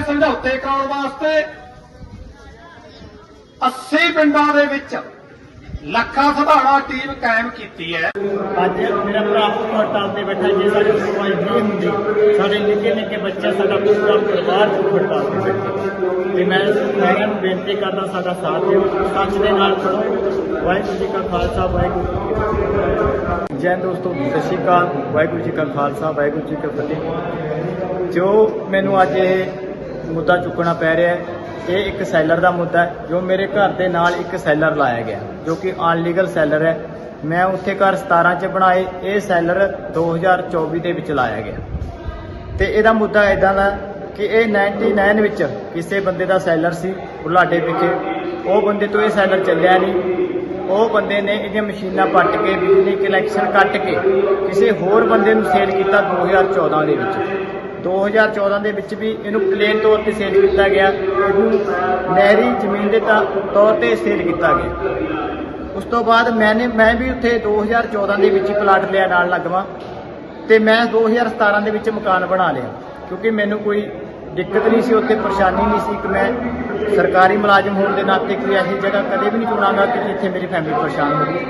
ਦੇ ਸਮਝੌਤੇ ਕਰਾਉਣ ਵਾਸਤੇ 80 ਪਿੰਡਾਂ ਦੇ ਵਿੱਚ ਲੱਖਾਂ ਸਧਾਣਾ ਟੀਮ ਕਾਇਮ ਕੀਤੀ ਹੈ। ਅੱਜ ਮੇਰਾ ਭਰਾ ਹਸਪਤਾਲ ਤੇ ਬੈਠਾ ਜੇ, ਸਾਡੇ ਸੁਣਵਾਈ ਨਹੀਂ ਹੁੰਦੀ। ਸਾਡੇ ਨਿੱਕੇ ਨਿੱਕੇ ਬੱਚੇ, ਸਾਡਾ ਪੂਰਾ ਪਰਿਵਾਰ ਹਸਪਤਾਲ ਤੇ ਬੈਠਾ ਤੇ ਮੈਂ ਸਾਰਿਆਂ ਨੂੰ ਬੇਨਤੀ ਕਰਦਾ, ਸਾਡਾ ਸਾਥ ਦਿਓ। ਸੱਚ ਦੇ ਨਾਲ ਖੜੋ। ਵਾਹਿਗੁਰੂ ਜੀ ਕਾ ਖਾਲਸਾ, ਵਾਹਿਗੁਰੂ ਜੀ ਜੈ ਦੋਸਤੋ, ਸਤਿ ਸ਼੍ਰੀ ਅਕਾਲ। ਵਾਹਿਗੁਰੂ ਜੀ ਕਾ ਖਾਲਸਾ, ਵਾਹਿਗੁਰੂ ਜੀ ਕੀ ਫਤਿਹ। ਜੋ ਮੈਨੂੰ ਅੱਜ ਇਹ ਮੁੱਦਾ ਚੁੱਕਣਾ ਪੈ ਰਿਹਾ ਹੈ। ਇਹ ਇੱਕ ਸੈਲਰ ਦਾ ਮੁੱਦਾ ਹੈ, ਜੋ ਮੇਰੇ ਘਰ ਦੇ ਨਾਲ ਇੱਕ ਸੈਲਰ ਲਾਇਆ ਗਿਆ, ਜੋ ਕਿ ਅਨਲੀਗਲ ਸੈਲਰ ਹੈ। ਮੈਂ ਉੱਥੇ ਘਰ 17 ਚ ਬਣਾਏ, ਇਹ ਸੈਲਰ 2024 ਦੇ ਵਿੱਚ ਲਾਇਆ ਗਿਆ। ਤੇ ਇਹਦਾ ਮੁੱਦਾ ਇਦਾਂ ਦਾ ਕਿ ਇਹ 99 ਵਿੱਚ ਕਿਸੇ ਬੰਦੇ ਦਾ ਸੈਲਰ ਸੀ ਬੁਲਾਡੇ ਵਿਖੇ। ਉਹ ਬੰਦੇ ਤੋਂ ਇਹ ਸੈਲਰ ਚੱਲਿਆ ਨਹੀਂ। ਉਹ ਬੰਦੇ ਨੇ ਇਹਦੀਆਂ ਮਸ਼ੀਨਾਂ ਪੱਟ ਕੇ, ਬਿਜਲੀ ਕਨੈਕਸ਼ਨ ਕੱਟ ਕੇ, ਕਿਸੇ ਹੋਰ ਬੰਦੇ ਨੂੰ ਸੇਲ ਕੀਤਾ 2014 ਦੇ ਵਿੱਚ। 2014 ਦੇ ਵਿੱਚ ਵੀ ਇਹਨੂੰ ਪਲੇਨ ਤੌਰ ਤੇ ਸੇਲ ਕੀਤਾ ਗਿਆ। ਇਹਨੂੰ ਨਹਿਰੀ ਜ਼ਮੀਨ ਦੇ ਤਾਂ ਤੌਰ ਤੇ ਸੇਲ ਕੀਤਾ ਗਿਆ। ਉਸ ਤੋਂ ਬਾਅਦ ਮੈਨੇ ਮੈਂ ਵੀ ਉੱਥੇ 2014 ਦੇ ਵਿੱਚ ਹੀ ਪਲਾਟ ਲਿਆ ਨਾਲ ਲੱਗਵਾ ਤੇ ਮੈਂ 2017 ਦੇ ਵਿੱਚ ਮਕਾਨ ਬਣਾ ਲਿਆ। ਕਿਉਂਕਿ ਮੈਨੂੰ ਕੋਈ ਦਿੱਕਤ ਨਹੀਂ ਸੀ, ਉੱਥੇ ਪਰੇਸ਼ਾਨੀ ਨਹੀਂ ਸੀ ਕਿ ਮੈਂ ਸਰਕਾਰੀ ਮੁਲਾਜ਼ਮ ਹੋਣ ਦੇ ਨਾਤੇ ਕੋਈ ਐਸੀ ਜਗ੍ਹਾ ਕਦੇ ਵੀ ਨਹੀਂ ਚੁਣਾਂਗਾ ਕਿ ਜਿੱਥੇ ਮੇਰੀ ਫੈਮਿਲੀ ਪਰੇਸ਼ਾਨ ਹੋਵੇ।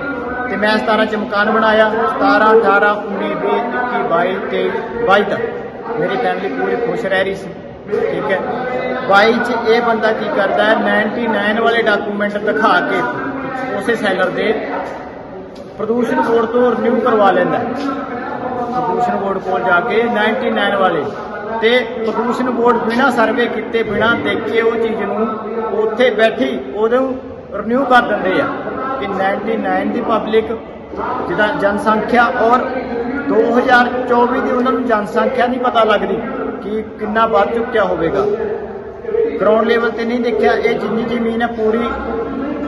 ਤੇ ਮੈਂ 17 ਚ ਮਕਾਨ ਬਣਾਇਆ। 17 18 19 20 21 22 23 22 ਤੱਕ। ਮੇਰੀ ਫੈਮਿਲੀ ਪੂਰੀ ਖੁਸ਼ ਰਹਿ ਰਹੀ ਸੀ। ਠੀਕ ਹੈ। 22 ਚ ਇਹ ਬੰਦਾ ਕੀ ਕਰਦਾ ਹੈ? 99 ਵਾਲੇ ਡਾਕੂਮੈਂਟ ਦਿਖਾ ਕੇ ਉਸੇ ਸੈਲਰ ਦੇ ਪ੍ਰਦੂਸ਼ਣ ਬੋਰਡ ਤੋਂ ਰਿਨਿਊ ਕਰਵਾ ਲੈਂਦਾ ਪ੍ਰਦੂਸ਼ਣ ਬੋਰਡ ਕੋਲ ਜਾ ਕੇ 99 ਵਾਲੇ ਤੇ ਪ੍ਰਦੂਸ਼ਣ ਬੋਰਡ ਬਿਨਾ ਸਰਵੇ ਕੀਤੇ, ਬਿਨਾ ਦੇਖੇ ਉਹ ਚੀਜ਼ ਨੂੰ ਉੱਥੇ ਬੈਠੀ, ਉਹਨੂੰ ਰਿਨਿਊ ਕਰ ਦਿੰਦੇ ਆ ਕਿ 99 ਦੀ ਪਬਲਿਕ ਜਿਹਦਾ ਜਨਸੰਖਿਆ ਔਰ 2024 ਦੀ ਉਹਨਾਂ ਨੂੰ ਜਨਸੰਖਿਆ ਨਹੀਂ ਪਤਾ ਲੱਗਦੀ ਕਿ ਕਿੰਨਾ ਵੱਧ ਚੁੱਕਿਆ ਹੋਵੇਗਾ। ਗਰਾਊਂਡ ਲੈਵਲ ਤੇ ਨਹੀਂ ਦੇਖਿਆ, ਇਹ ਜਿੰਨੀ ਜ਼ਮੀਨ ਹੈ ਪੂਰੀ,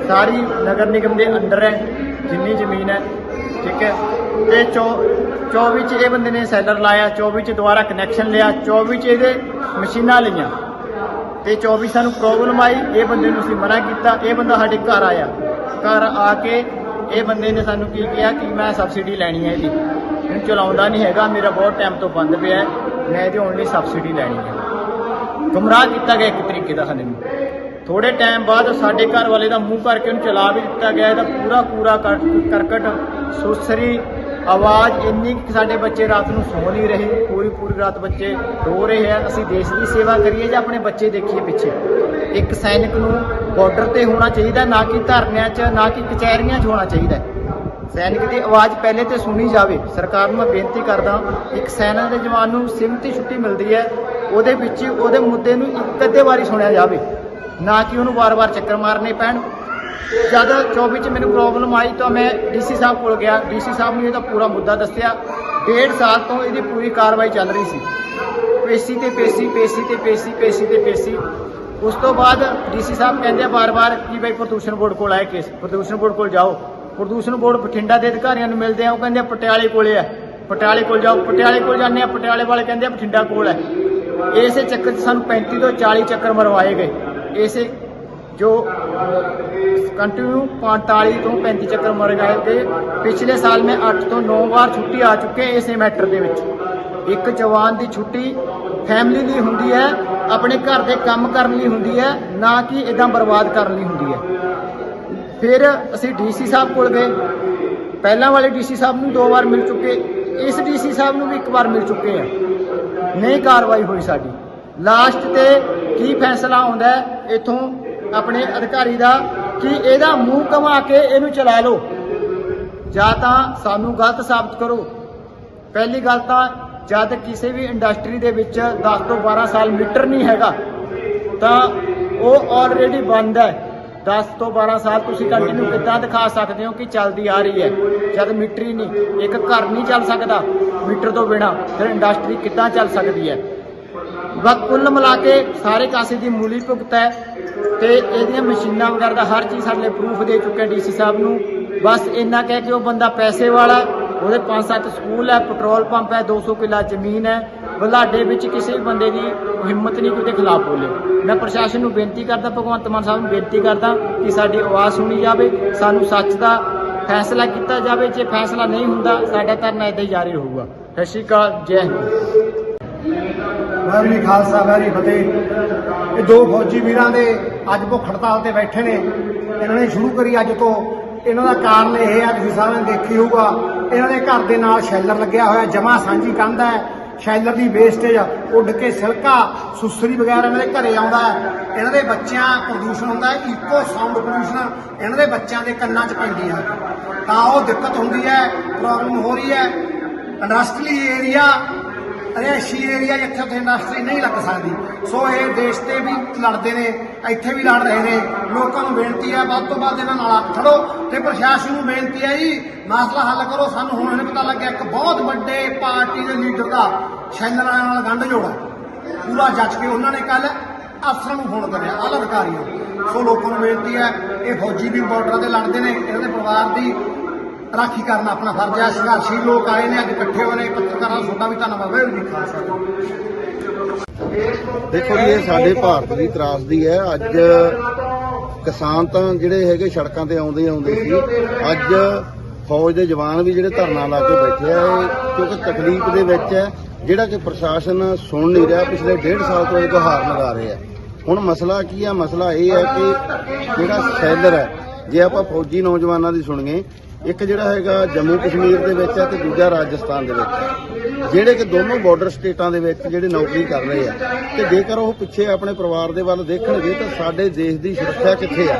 ਸਾਰੀ ਨਗਰ ਨਿਗਮ ਦੇ ਅੰਡਰ ਹੈ, ਜਿੰਨੀ ਜ਼ਮੀਨ ਹੈ, ਠੀਕ ਹੈ। ਤੇ ਚੌ- 24 ਚ ਇਹ ਬੰਦੇ ਨੇ ਸੈਲਰ ਲਾਇਆ 24 ਚ ਦੁਬਾਰਾ ਕਨੈਕਸ਼ਨ ਲਿਆ 24 ਚ ਇਹਦੇ ਮਸ਼ੀਨਾਂ ਲਈਆਂ। ਤੇ 24 ਸਾਨੂੰ ਪ੍ਰੋਬਲਮ ਆਈ, ਇਹ ਬੰਦੇ ਨੂੰ ਅਸੀਂ ਮਨਾ ਕੀਤਾ, ਇਹ ਬੰਦਾ ਸਾਡੇ ਘਰ ਆਇਆ। ਘਰ ਆ ਕੇ ਇਹ ਬੰਦੇ ਨੇ ਸਾਨੂੰ ਕੀ ਕਿਹਾ ਕਿ ਮੈਂ ਸਬਸਿਡੀ ਲੈਣੀ ਹੈ ਇਹਦੀ। ਹੁਣ ਚਲਾਉਂਦਾ ਨਹੀਂ ਹੈਗਾ, ਮੇਰਾ ਬਹੁਤ ਟਾਈਮ ਤੋਂ ਬੰਦ ਪਿਆ ਹੈ। ਮੈਂ ਇਹਦੀ ਓਨਲੀ ਸਬਸਿਡੀ ਲੈਣੀ ਹੈ। ਗੁੰਮਰਾਹ ਕੀਤਾ ਗਿਆ ਇੱਕ ਤਰੀਕੇ ਦਾ ਸਾਨੂੰ ਥੋੜੇ ਟਾਈਮ ਬਾਅਦ ਸਾਡੇ ਘਰ ਵਾਲੇ ਦਾ ਮੂੰਹ ਕਰਕੇ ਉਹਨੂੰ ਚਲਾ ਵੀ ਦਿੱਤਾ ਗਿਆ। ਇਹਦਾ ਪੂਰਾ ਪੂਰਾ ਕਰ- ਕਰਕਟ ਸੁਸਰੀ ਆਵਾਜ਼ ਇੰਨੀ ਕਿ ਸਾਡੇ ਬੱਚੇ ਰਾਤ ਨੂੰ ਸੌ ਨਹੀਂ ਰਹੇ, ਪੂਰੀ ਪੂਰੀ ਰਾਤ ਬੱਚੇ ਰੋ ਰਹੇ ਆ। ਅਸੀਂ ਦੇਸ਼ ਦੀ ਸੇਵਾ ਕਰੀਏ ਜਾਂ ਆਪਣੇ ਬੱਚੇ ਦੇਖੀਏ ਪਿੱਛੇ। ਇੱਕ ਸੈਨਿਕ ਨੂੰ ਬਾਰਡਰ ਤੇ ਹੋਣਾ ਚਾਹੀਦਾ, ਨਾ ਕਿ ਧਰਨਿਆਂ 'ਚ, ਨਾ ਕਿ ਕਚਹਿਰੀਆਂ 'ਚ ਹੋਣਾ ਚਾਹੀਦਾ। ਸੈਨਿਕ ਦੀ ਆਵਾਜ਼ ਪਹਿਲੇ ਤੇ ਸੁਣੀ ਜਾਵੇ। ਸਰਕਾਰ ਨੂੰ ਮੈਂ ਬੇਨਤੀ ਕਰਦਾ ਇੱਕ ਸੈਨਾ ਦੇ ਜਵਾਨ ਨੂੰ ਸਿਮਤੀ ਛੁੱਟੀ ਮਿਲਦੀ ਹੈ, ਉਹਦੇ ਵਿੱਚ, ਉਹਦੇ ਮੁੱਦੇ ਨੂੰ ਇੱਕ ਅੱਧੇ ਵਾਰੀ ਸੁਣਿਆ ਜਾਵੇ। ਨਾ ਕਿ ਉਹਨੂੰ ਵਾਰ-ਵਾਰ ਚੱਕਰ ਮਾਰਨੇ ਪੈਣ। ਜਦ 24 ਚ ਮੈਨੂੰ ਪ੍ਰੋਬਲਮ ਆਈ ਤਾਂ ਮੈਂ ਡੀਸੀ ਸਾਹਿਬ ਕੋਲ ਗਿਆ। ਡੀਸੀ ਸਾਹਿਬ ਨੇ ਇਹਦਾ ਪੂਰਾ ਮੁੱਦਾ ਦੱਸਿਆ। ਡੇਢ ਸਾਲ ਤੋਂ ਇਹਦੀ ਪੂਰੀ ਕਾਰਵਾਈ ਚੱਲ ਰਹੀ ਸੀ। ਪੇਸੀ ਤੇ ਪੇਸੀ ਪੇਸੀ ਤੇ ਪੇਸੀ ਪੇਸੀ ਤੇ ਪੇਸੀ। ਉਸ ਤੋਂ ਬਾਅਦ ਡੀਸੀ ਸਾਹਿਬ ਕਹਿੰਦੇ ਆ ਬਾਰ-ਬਾਰ ਕਿ ਬਈ ਪ੍ਰਦੂਸ਼ਣ ਬੋਰਡ ਕੋਲ ਆਏ ਕੇਸ। ਪ੍ਰਦੂਸ਼ਣ ਬੋਰਡ ਕੋਲ ਜਾਓ। ਪ੍ਰਦੂਸ਼ਣ ਬੋਰਡ ਬਠਿੰਡਾ ਦੇ ਅਧਿਕਾਰੀਆਂ ਨੂੰ ਮਿਲਦੇ ਆ। ਉਹ ਕਹਿੰਦੇ ਆ ਪਟਿਆਲੇ ਕੋਲੇ ਆ। ਪਟਿਆਲੇ ਕੋਲ ਜਾਓ। ਪਟਿਆਲੇ ਕੋਲ ਜਾਂਦੇ ਆ। ਪਟਿਆਲੇ ਵਾਲੇ ਕਹਿੰਦੇ ਆ ਬਠਿੰਡਾ ਕੋਲ ਹੈ। ਇਸੇ ਚੱਕਰ 'ਚ ਸਾਨੂੰ 35 ਤੋਂ 40 ਚੱਕਰ ਮਰਵਾਏ ਗਏ। ਇਸੇ ਜੋ ਕੰਟੀਨਿਊ 45 ਤੋਂ 35 ਚੱਕਰ ਮਰ ਗਏ ਤੇ ਪਿਛਲੇ ਸਾਲ ਮੈਂ 8 ਤੋਂ 9 ਵਾਰ ਛੁੱਟੀ ਆ ਚੁੱਕੇ ਇਸੇ ਮੈਟਰ ਦੇ ਵਿੱਚ। ਇੱਕ ਜਵਾਨ ਦੀ ਛੁੱਟੀ ਫੈਮਿਲੀ ਲਈ ਹੁੰਦੀ ਹੈ, ਆਪਣੇ ਘਰ ਦੇ ਕੰਮ ਕਰਨ ਲਈ ਹੁੰਦੀ ਹੈ, ਨਾ ਕਿ ਇਦਾਂ ਬਰਬਾਦ ਕਰਨ ਲਈ ਹੁੰਦੀ ਹੈ। ਫਿਰ ਅਸੀਂ ਡੀਸੀ ਸਾਹਿਬ ਕੋਲ ਗਏ। ਪਹਿਲਾਂ ਵਾਲੇ ਡੀਸੀ ਸਾਹਿਬ ਨੂੰ ਦੋ ਵਾਰ ਮਿਲ ਚੁੱਕੇ, ਇਸ ਡੀਸੀ ਸਾਹਿਬ ਨੂੰ ਵੀ ਇੱਕ ਵਾਰ ਮਿਲ ਚੁੱਕੇ ਆ ਨਹੀਂ ਕਾਰਵਾਈ ਹੋਈ ਸਾਡੀ। ਲਾਸਟ ਤੇ ਕੀ ਫੈਸਲਾ ਆਉਂਦਾ ਹੈ, ਇਥੋਂ ਆਪਣੇ ਅਧਿਕਾਰੀ ਦਾ ਕਿ ਇਹਦਾ ਮੂੰਹ ਕਮਾ ਕੇ ਇਹਨੂੰ ਚਲਾ ਲਓ। ਜਾਂ ਤਾਂ ਸਾਨੂੰ ਗਲਤ ਸਾਬਤ ਕਰੋ। ਪਹਿਲੀ ਗੱਲ ਤਾਂ ਜਦ ਕਿਸੇ ਵੀ ਇੰਡਸਟਰੀ ਦੇ ਵਿੱਚ 10 ਤੋਂ 12 ਸਾਲ ਮੀਟਰ ਨਹੀਂ ਹੈਗਾ, ਤਾਂ ਉਹ ਆਲਰੇਡੀ ਬੰਦ ਹੈ। 10 ਤੋਂ 12 ਸਾਲ ਤੁਸੀਂ ਕੰਟੀਨਿਊ ਕਿੱਦਾਂ ਦਿਖਾ ਸਕਦੇ ਹੋ ਕਿ ਚੱਲਦੀ ਆ ਰਹੀ ਹੈ? ਜਦ ਮੀਟਰ ਹੀ ਨਹੀਂ, ਇੱਕ ਘਰ ਨਹੀਂ ਚੱਲ ਸਕਦਾ ਮੀਟਰ ਤੋਂ ਬਿਨਾ, ਫਿਰ ਇੰਡਸਟਰੀ ਕਿੱਦਾਂ ਚੱਲ ਸਕਦੀ ਹੈ? ਬਸ ਕੁੱਲ ਮਿਲਾ ਕੇ ਸਾਰੇ ਕਾਸੇ ਦੀ ਮੂਲੀ ਭੁਗਤ ਹੈ। ਤੇ ਇਹਦੀਆਂ ਮਸ਼ੀਨਾਂ ਵਗੈਰਾ ਦਾ ਹਰ ਚੀਜ਼ ਸਾਡੇ ਲਈ ਪ੍ਰੂਫ ਦੇ ਚੁੱਕੇ ਡੀਸੀ ਸਾਹਿਬ ਨੂੰ। ਬਸ ਇੰਨਾ ਕਹਿ ਕੇ ਉਹ ਬੰਦਾ ਪੈਸੇ ਵਾਲਾ, ਉਹਦੇ ਪੰਜ ਸੱਤ ਸਕੂਲ ਹੈ ਪੈਟਰੋਲ ਪੰਪ ਹੈ 200 ਕਿੱਲਾ ਜ਼ਮੀਨ ਹੈ ਬਲਾਡੇ ਵਿੱਚ ਕਿਸੇ ਬੰਦੇ ਦੀ ਹਿੰਮਤ ਨਹੀਂ ਕੋਈ ਦੇ ਖਿਲਾਫ ਬੋਲੇ। ਮੈਂ ਪ੍ਰਸ਼ਾਸਨ ਨੂੰ ਬੇਨਤੀ ਕਰਦਾ, ਭਗਵੰਤ ਮਾਨ ਸਾਹਿਬ ਨੂੰ ਬੇਨਤੀ ਕਰਦਾ ਕਿ ਸਾਡੀ ਆਵਾਜ਼ ਸੁਣੀ ਜਾਵੇ, ਸਾਨੂੰ ਸੱਚ ਦਾ ਫੈਸਲਾ ਕੀਤਾ ਜਾਵੇ। ਜੇ ਫੈਸਲਾ ਨਹੀਂ ਹੁੰਦਾ, ਸਾਡਾ ਧਰਨਾ ਏਦਾਂ ਹੀ ਜਾਰੀ ਰਹੂਗਾ। ਸਤਿ ਸ਼੍ਰੀ ਅਕਾਲ, ਜੈ ਹਿੰਦ। ਵਾਹਿਗੁਰੂ ਖਾਲਸਾ, ਵਾਹਿਗੁਰੂ ਫਤਿਹ। ਇਹ ਦੋ ਫੌਜੀ ਵੀਰਾਂ ਦੇ ਅੱਜ ਭੁੱਖ ਹੜਤਾਲ ਤੇ ਬੈਠੇ ਨੇ। ਇਹਨਾਂ ਨੇ ਸ਼ੁਰੂ ਕਰੀ ਅੱਜ ਤੋਂ। ਇਹਨਾਂ ਦਾ ਕਾਰਨ ਇਹ ਹੈ, ਤੁਸੀਂ ਸਾਰਿਆਂ ਨੇ ਦੇਖੀ ਹੋਊਗਾ, ਇਹਨਾਂ ਦੇ ਘਰ ਦੇ ਨਾਲ ਸ਼ੈਲਰ ਲੱਗਿਆ ਹੋਇਆ ਜਮਾ ਸਾਂਝੀ ਕੰਧ ਹੈ। ਸ਼ੈਲਰ ਦੀ ਵੇਸਟੇਜ ਉੱਡ ਕੇ ਸਿਲਕਾ, ਸੁਸਰੀ ਵਗੈਰਾ ਇਹਨਾਂ ਦੇ ਘਰੇ ਆਉਂਦਾ ਇਹਨਾਂ ਦੇ ਬੱਚਿਆਂ ਪ੍ਰਦੂਸ਼ਣ ਹੁੰਦਾ ਹੈ ਇਕੋ ਸਾਊਂਡ ਪੋਲੂਸ਼ਨ ਇਹਨਾਂ ਦੇ ਬੱਚਿਆਂ ਦੇ ਕੰਨਾਂ 'ਚ ਪੈਂਦੀ ਹੈ। ਤਾਂ ਉਹ ਦਿੱਕਤ ਹੁੰਦੀ ਹੈ ਪ੍ਰੋਬਲਮ ਹੋ ਰਹੀ ਹੈ। ਇੰਡਸਟਰੀ ਏਰੀਆ ਰਿਹਾਇਸ਼ੀ ਏਰੀਆ ਜਿੱਥੇ ਉੱਥੇ ਇੰਡਸਟਰੀ ਨਹੀਂ ਲੱਗ ਸਕਦੀ। ਸੋ ਇਹ ਦੇਸ਼ ਤੇ ਵੀ ਲੜਦੇ ਨੇ, ਇੱਥੇ ਵੀ ਲੜ ਰਹੇ ਨੇ। ਲੋਕਾਂ ਨੂੰ ਬੇਨਤੀ ਹੈ, ਵੱਧ ਤੋਂ ਵੱਧ ਇਹਨਾਂ ਨਾਲ ਹੱਥ ਖੜੋ ਤੇ ਪ੍ਰਸ਼ਾਸਨ ਨੂੰ ਬੇਨਤੀ ਹੈ ਜੀ, ਮਸਲਾ ਹੱਲ ਕਰੋ। ਸਾਨੂੰ ਹੁਣ ਇਹ ਪਤਾ ਲੱਗਿਆ ਇੱਕ ਬਹੁਤ ਵੱਡੇ ਪਾਰਟੀ ਦੇ ਲੀਡਰ ਦਾ ਸ਼ੈਲਰ ਨਾਲ ਗੰਢ ਜੋੜਾ ਪੂਰਾ ਜੱਜ ਕੇ ਉਹਨਾਂ ਨੇ ਕੱਲ ਅਫਸਰਾਂ ਨੂੰ ਫੋਨ ਕਰਿਆ, ਆਲਾ ਅਧਿਕਾਰੀਆਂ ਨੂੰ। ਸੋ ਲੋਕਾਂ ਨੂੰ ਬੇਨਤੀ ਹੈ, ਇਹ ਫੌਜੀ ਵੀ ਬਾਰਡਰਾਂ ਤੇ ਲੜਦੇ ਨੇ, ਇਹਨਾਂ ਦੇ ਪਰਿਵਾਰ ਦੀ ਰਾਖੀ ਕਰਨਾ ਆਪਣਾ ਫਰਜ਼ ਹੈ। ਸੰਘਰਸ਼ੀ ਲੋਕ ਆਏ ਨੇ, ਅੱਜ ਇਕੱਠੇ ਹੋਏ ਨੇ। ਪੱਤਰਕਾਰਾਂ ਦਾ ਤੁਹਾਡਾ ਵੀ ਧੰਨਵਾਦ ਵਾਹਿਗੁਰੂ ਜੀ ਖਾਲਸਾ ਦੇਖੋ ਜੀ, ਇਹ ਸਾਡੇ ਭਾਰਤ ਦੀ ਤਰਾਸਦੀ ਹੈ। ਅੱਜ ਕਿਸਾਨ ਤਾਂ ਜਿਹੜੇ ਹੈਗੇ ਸੜਕਾਂ ਤੇ ਆਉਂਦੇ ਆਉਂਦੇ ਸੀ, ਅੱਜ ਫੌਜ ਦੇ ਜਵਾਨ ਵੀ ਜਿਹੜੇ ਧਰਨਾ ਲਾ ਕੇ ਬੈਠੇ ਆ ਕਿਉਂਕਿ ਤਕਲੀਫ ਦੇ ਵਿੱਚ ਹੈ। ਜਿਹੜਾ ਕਿ ਪ੍ਰਸ਼ਾਸਨ ਸੁਣ ਨਹੀਂ ਰਿਹਾ, ਪਿਛਲੇ ਡੇਢ ਸਾਲ ਤੋਂ ਇਹ ਗੁਹਾਰ ਲਗਾ ਰਹੇ ਆ। ਹੁਣ ਮਸਲਾ ਕੀ ਹੈ ਮਸਲਾ ਇਹ ਹੈ ਕਿ ਜਿਹੜਾ ਸੈਲਰ ਹੈ, ਜੇ ਆਪਾਂ ਫੌਜੀ ਨੌਜਵਾਨਾਂ ਦੀ ਸੁਣੀਏ ਇੱਕ ਜਿਹੜਾ ਹੈਗਾ ਜੰਮੂ ਕਸ਼ਮੀਰ ਦੇ ਵਿੱਚ ਹੈ ਤੇ ਦੂਜਾ ਰਾਜਸਥਾਨ ਦੇ ਵਿੱਚ ਹੈ। ਜਿਹੜੇ ਕਿ ਦੋਨੋਂ ਬਾਰਡਰ ਸਟੇਟਾਂ ਦੇ ਵਿੱਚ ਜਿਹੜੇ ਨੌਕਰੀ ਕਰ ਰਹੇ ਆ। ਤੇ ਜੇਕਰ ਉਹ ਪਿੱਛੇ ਆਪਣੇ ਪਰਿਵਾਰ ਦੇ ਵੱਲ ਦੇਖਣਗੇ ਤਾਂ ਸਾਡੇ ਦੇਸ਼ ਦੀ ਸੁਰੱਖਿਆ ਕਿੱਥੇ ਆ?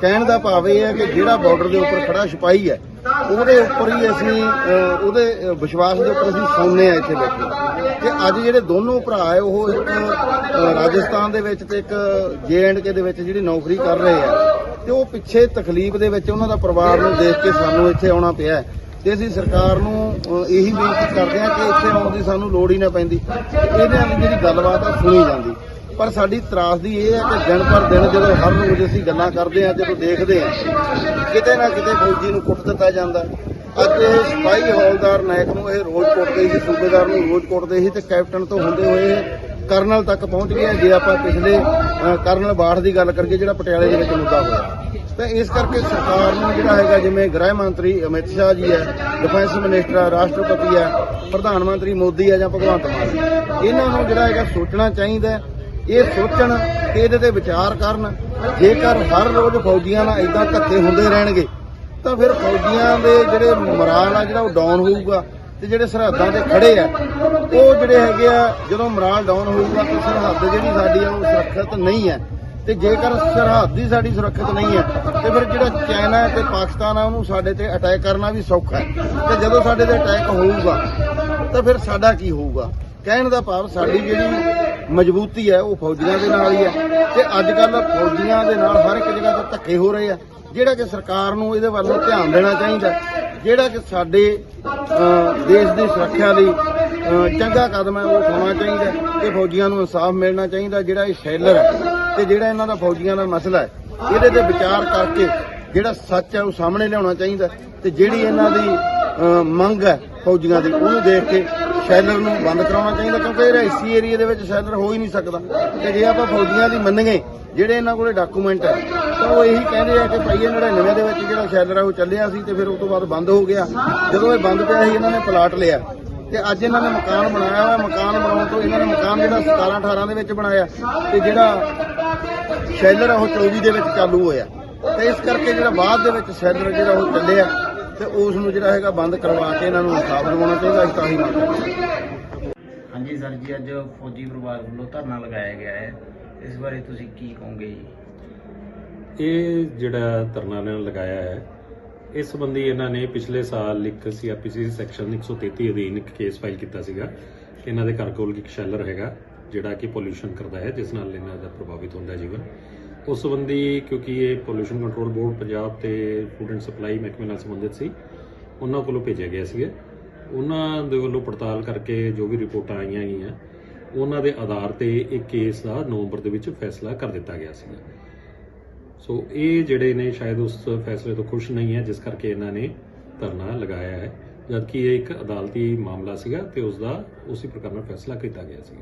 ਕਹਿਣ ਦਾ ਭਾਵ ਇਹ ਹੈ ਕਿ ਜਿਹੜਾ ਬਾਰਡਰ ਦੇ ਉੱਪਰ ਖੜਾ ਸਿਪਾਹੀ ਹੈ, ਉਹਦੇ ਉੱਪਰ ਹੀ ਅਸੀਂ ਉਹਦੇ ਵਿਸ਼ਵਾਸ ਦੇ ਉੱਪਰ ਅਸੀਂ ਸੌਂਦੇ ਆ ਇੱਥੇ ਬੈਠੇ। ਤੇ ਅੱਜ ਜਿਹੜੇ ਦੋਨੋਂ ਭਰਾ ਹੈ, ਉਹ ਇੱਕ ਰਾਜਸਥਾਨ ਦੇ ਵਿੱਚ ਤੇ ਇੱਕ ਕੇ ਦੇ ਵਿੱਚ ਜਿਹੜੀ ਨੌਕਰੀ ਕਰ ਰਹੇ ਆ ਤੇ ਉਹ ਪਿੱਛੇ ਤਕਲੀਫ ਦੇ ਵਿੱਚ ਉਹਨਾਂ ਦਾ ਪਰਿਵਾਰ ਨੂੰ ਦੇਖ ਕੇ ਸਾਨੂੰ ਇੱਥੇ ਆਉਣਾ ਪਿਆ ਹੈ। ਤੇ ਅਸੀਂ ਸਰਕਾਰ ਨੂੰ ਇਹੀ ਬੇਨਤੀ ਕਰਦੇ ਹਾਂ ਕਿ ਇੱਥੇ ਆਉਣ ਦੀ ਸਾਨੂੰ ਲੋੜ ਹੀ ਨਾ ਪੈਂਦੀ। ਤੇ ਇਹਦੇ ਨਾਲ ਜਿਹੜੀ ਗੱਲਬਾਤ ਆ, ਸੁਣੀ ਜਾਂਦੀ। ਪਰ ਸਾਡੀ ਤਰਾਸਦੀ ਇਹ ਹੈ ਕਿ ਦਿਨ ਪਰ ਦਿਨ ਜਦੋਂ ਹਰ ਰੋਜ਼ ਅਸੀਂ ਗੱਲਾਂ ਕਰਦੇ ਹਾਂ, ਜਦੋਂ ਦੇਖਦੇ ਹਾਂ, ਕਿਤੇ ਨਾ ਕਿਤੇ ਫੌਜੀ ਨੂੰ ਕੁੱਟ ਦਿੱਤਾ ਜਾਂਦਾ। ਅੱਜ ਇਹ ਸਪਾਈ ਹੌਲਦਾਰ ਨਾਇਕ ਨੂੰ ਇਹ ਰੋਜ਼ ਕੁੱਟਦੇ ਸੀ, ਸੂਬੇਦਾਰ ਨੂੰ ਰੋਜ਼ ਕੁੱਟਦੇ ਸੀ ਤੇ ਕੈਪਟਨ ਤੋਂ ਹੁੰਦੇ ਹੋਏ ਕਰਨਲ ਤੱਕ ਪਹੁੰਚ ਗਏ ਜੇ ਆਪਾਂ ਪਿਛਲੇ ਕਰਨਲ ਬਾਠ ਦੀ ਗੱਲ ਕਰੀਏ, ਜਿਹੜਾ ਪਟਿਆਲੇ ਦੇ ਵਿੱਚ ਮੁੱਦਾ ਹੋਇਆ। ਤਾਂ ਇਸ ਕਰਕੇ ਸਰਕਾਰ ਨੂੰ ਜਿਹੜਾ ਹੈਗਾ, ਜਿਵੇਂ ਗ੍ਰਹਿ ਮੰਤਰੀ ਅਮਿਤ ਸ਼ਾਹ ਜੀ ਹੈ, ਡਿਫੈਂਸ ਮਿਨਿਸਟਰ ਹੈ, ਰਾਸ਼ਟਰਪਤੀ ਹੈ, ਪ੍ਰਧਾਨ ਮੰਤਰੀ ਮੋਦੀ ਹੈ ਜਾਂ ਭਗਵੰਤ ਮਾਨ, ਇਹਨਾਂ ਨੂੰ ਜਿਹੜਾ ਹੈਗਾ ਸੋਚਣਾ ਚਾਹੀਦਾ ਇਹ ਸੋਚਣ ਕਿ ਇਹਦੇ ਤੇ ਵਿਚਾਰ ਕਰਨ। ਜੇਕਰ ਹਰ ਰੋਜ਼ ਫੌਜੀਆਂ ਨਾਲ ਇਦਾਂ ਧੱਕੇ ਹੁੰਦੇ ਰਹਿਣਗੇ, ਤਾਂ ਫਿਰ ਫੌਜੀਆਂ ਦੇ ਜਿਹੜੇ ਮੋਰਾਲ ਆ, ਜਿਹੜਾ ਉਹ ਡਾਊਨ ਹੋਊਗਾ। ਤੇ ਜਿਹੜੇ ਸਰਹੱਦਾਂ ਤੇ ਖੜੇ ਆ, ਉਹ ਜਿਹੜੇ ਹੈਗੇ ਆ, ਜਦੋਂ ਮਰਾਲ ਡਾਊਨ ਹੋਊਗਾ ਤਾਂ ਸਰਹੱਦ ਜਿਹੜੀ ਸਾਡੀ ਆ, ਉਹ ਸੁਰੱਖਿਅਤ ਨਹੀਂ ਹੈ। ਤੇ ਜੇਕਰ ਸਰਹੱਦ ਹੀ ਸਾਡੀ ਸੁਰੱਖਿਅਤ ਨਹੀਂ ਹੈ, ਤੇ ਫਿਰ ਜਿਹੜਾ ਚਾਈਨਾ ਤੇ ਪਾਕਿਸਤਾਨ ਆ, ਉਹਨੂੰ ਸਾਡੇ ਤੇ ਅਟੈਕ ਕਰਨਾ ਵੀ ਸੌਖਾ ਹੈ। ਤੇ ਜਦੋਂ ਸਾਡੇ ਤੇ ਅਟੈਕ ਹੋਊਗਾ, ਤਾਂ ਫਿਰ ਸਾਡਾ ਕੀ ਹੋਊਗਾ? ਕਹਿਣ ਦਾ ਭਾਵ ਸਾਡੀ ਜਿਹੜੀ ਮਜ਼ਬੂਤੀ ਹੈ, ਉਹ ਫੌਜੀਆਂ ਦੇ ਨਾਲ ਹੀ ਹੈ। ਤੇ ਅੱਜ ਕੱਲ ਫੌਜੀਆਂ ਦੇ ਨਾਲ ਹਰ ਇੱਕ ਜਗ੍ਹਾ ਤੇ ਧੱਕੇ ਹੋ ਰਹੇ ਆ। ਜਿਹੜਾ ਕਿ ਸਰਕਾਰ ਨੂੰ ਇਹਦੇ ਵੱਲ ਧਿਆਨ ਦੇਣਾ ਚਾਹੀਦਾ ਜਿਹੜਾ ਕਿ ਸਾਡੇ ਦੇਸ਼ ਦੀ ਸੁਰੱਖਿਆ ਲਈ ਚੰਗਾ ਕਦਮ ਹੈ, ਉਹ ਉਠਾਉਣਾ ਚਾਹੀਦਾ ਕਿ ਫੌਜੀਆਂ ਨੂੰ ਇਨਸਾਫ ਮਿਲਣਾ ਚਾਹੀਦਾ, ਜਿਹੜਾ ਇਹ ਸ਼ੈਲਰ ਹੈ ਤੇ ਜਿਹੜਾ ਇਹਨਾਂ ਦਾ ਫੌਜੀਆਂ ਦਾ ਮਸਲਾ ਹੈ, ਇਹਦੇ ਤੇ ਵਿਚਾਰ ਕਰਕੇ ਜਿਹੜਾ ਸੱਚ ਹੈ ਉਹ ਸਾਹਮਣੇ ਲਿਆਉਣਾ ਚਾਹੀਦਾ ਤੇ ਜਿਹੜੀ ਇਹਨਾਂ ਦੀ ਮੰਗ ਹੈ ਫੌਜੀਆਂ ਦੀ, ਉਹਨੂੰ ਦੇਖ ਕੇ ਸ਼ੈਲਰ ਨੂੰ ਬੰਦ ਕਰਾਉਣਾ ਚਾਹੀਦਾ, ਕਿਉਂਕਿ ਇਹ ਰਿਹਾਇਸ਼ੀ ਏਰੀਆ ਦੇ ਵਿੱਚ ਸ਼ੈਲਰ ਹੋ ਹੀ ਨਹੀਂ ਸਕਦਾ। ਤੇ ਜੇ ਆਪਾਂ ਫੌਜੀਆਂ ਦੀ ਮੰਨਗੇ ਜਿਹੜੇ ਇਹਨਾਂ ਕੋਲੇ ਡਾਕੂਮੈਂਟ ਹੈ ਤਾਂ ਉਹ ਇਹੀ ਕਹਿੰਦੇ ਆ ਕਿ ਭਾਈ ਇਹ 99 ਦੇ ਵਿੱਚ ਜਿਹੜਾ ਸ਼ੈਲਰ ਹੈ ਉਹ ਚੱਲਿਆ ਸੀ ਤੇ ਫਿਰ ਉਸ ਤੋਂ ਬਾਅਦ ਬੰਦ ਹੋ ਗਿਆ। ਜਦੋਂ ਇਹ ਬੰਦ ਪਿਆ ਸੀ, ਇਹਨਾਂ ਨੇ ਪਲਾਟ ਲਿਆ। ਤੇ ਅੱਜ ਇਹਨਾਂ ਨੇ ਮਕਾਨ ਬਣਾਇਆ ਹੋਇਆ। ਮਕਾਨ ਬਣਾਉਣ ਤੋਂ ਇਹਨਾਂ ਨੇ ਮਕਾਨ ਜਿਹੜਾ 17 18 ਦੇ ਵਿੱਚ ਬਣਾਇਆ। ਤੇ ਜਿਹੜਾ ਸ਼ੈਲਰ ਆ, ਉਹ 24 ਦੇ ਵਿੱਚ ਚਾਲੂ ਹੋਇਆ। ਤੇ ਇਸ ਕਰਕੇ ਜਿਹੜਾ ਬਾਅਦ ਦੇ ਵਿੱਚ ਸ਼ੈਲਰ ਜਿਹੜਾ ਉਹ ਚੱਲਿਆ। ਤੇ ਉਸ ਨੂੰ ਜਿਹੜਾ ਹੈਗਾ ਬੰਦ ਕਰਵਾ ਕੇ ਇਹਨਾਂ ਨੂੰ ਇਨਸਾਫ ਦਿਵਾਉਣਾ ਚਾਹੀਦਾ ਇਸ ਤਰ੍ਹਾਂ ਹੀ ਮੰਗ ਹਾਂਜੀ ਸਰ ਜੀ, ਅੱਜ ਫੌਜੀ ਪਰਿਵਾਰ ਵੱਲੋਂ ਧਰਨਾ ਲਗਾਇਆ ਗਿਆ ਹੈ। ਇਸ ਬਾਰੇ ਤੁਸੀਂ ਕੀ ਕਹੋਗੇ ਜੀ? ਇਹ ਜਿਹੜਾ ਧਰਨਾ ਇਹਨਾਂ ਨੇ ਲਗਾਇਆ ਹੈ, ਇਸ ਸੰਬੰਧੀ ਇਹਨਾਂ ਨੇ ਪਿਛਲੇ ਸਾਲ ਇੱਕ ਸੀਆਰਪੀਸੀ ਸੈਕਸ਼ਨ 133 ਅਧੀਨ ਇੱਕ ਕੇਸ ਫਾਈਲ ਕੀਤਾ ਸੀਗਾ। ਇਹਨਾਂ ਦੇ ਘਰ ਕੋਲ ਇੱਕ ਸ਼ੈਲਰ ਹੈਗਾ, ਜਿਹੜਾ ਕਿ ਪੋਲੂਸ਼ਨ ਕਰਦਾ ਹੈ, ਜਿਸ ਨਾਲ ਇਹਨਾਂ ਦਾ ਪ੍ਰਭਾਵਿਤ ਹੁੰਦਾ ਜੀਵਨ। ਉਸ ਸੰਬੰਧੀ ਕਿਉਂਕਿ ਇਹ ਪੋਲੂਸ਼ਨ ਕੰਟਰੋਲ ਬੋਰਡ ਪੰਜਾਬ ਤੇ ਫੂਡ ਐਂਡ ਸਪਲਾਈ ਮਹਿਕਮੇ ਨਾਲ ਸੰਬੰਧਿਤ ਸੀ, ਉਹਨਾਂ ਕੋਲੋਂ ਭੇਜਿਆ ਗਿਆ ਸੀਗਾ। ਉਹਨਾਂ ਦੇ ਵੱਲੋਂ ਪੜਤਾਲ ਕਰਕੇ ਜੋ ਵੀ ਰਿਪੋਰਟਾਂ ਆਈਆਂ ਗਈਆਂ, ਉਹਨਾਂ ਦੇ ਆਧਾਰ ਤੇ ਇਹ ਕੇਸ ਦਾ ਨਵੰਬਰ ਦੇ ਵਿੱਚ ਫੈਸਲਾ ਕਰ ਦਿੱਤਾ ਗਿਆ ਸੀਗਾ। ਸੋ ਇਹ ਜਿਹੜੇ ਨੇ ਸ਼ਾਇਦ ਉਸ ਫੈਸਲੇ ਤੋਂ ਖੁਸ਼ ਨਹੀਂ ਹੈ, ਜਿਸ ਕਰਕੇ ਇਹਨਾਂ ਨੇ ਧਰਨਾ ਲਗਾਇਆ ਹੈ। ਜਦਕਿ ਇਹ ਇੱਕ ਅਦਾਲਤੀ ਮਾਮਲਾ ਸੀਗਾ ਤੇ ਉਸ ਦਾ ਉਸੇ ਪ੍ਰਕਾਰ ਨਾਲ ਫੈਸਲਾ ਕੀਤਾ ਗਿਆ ਸੀ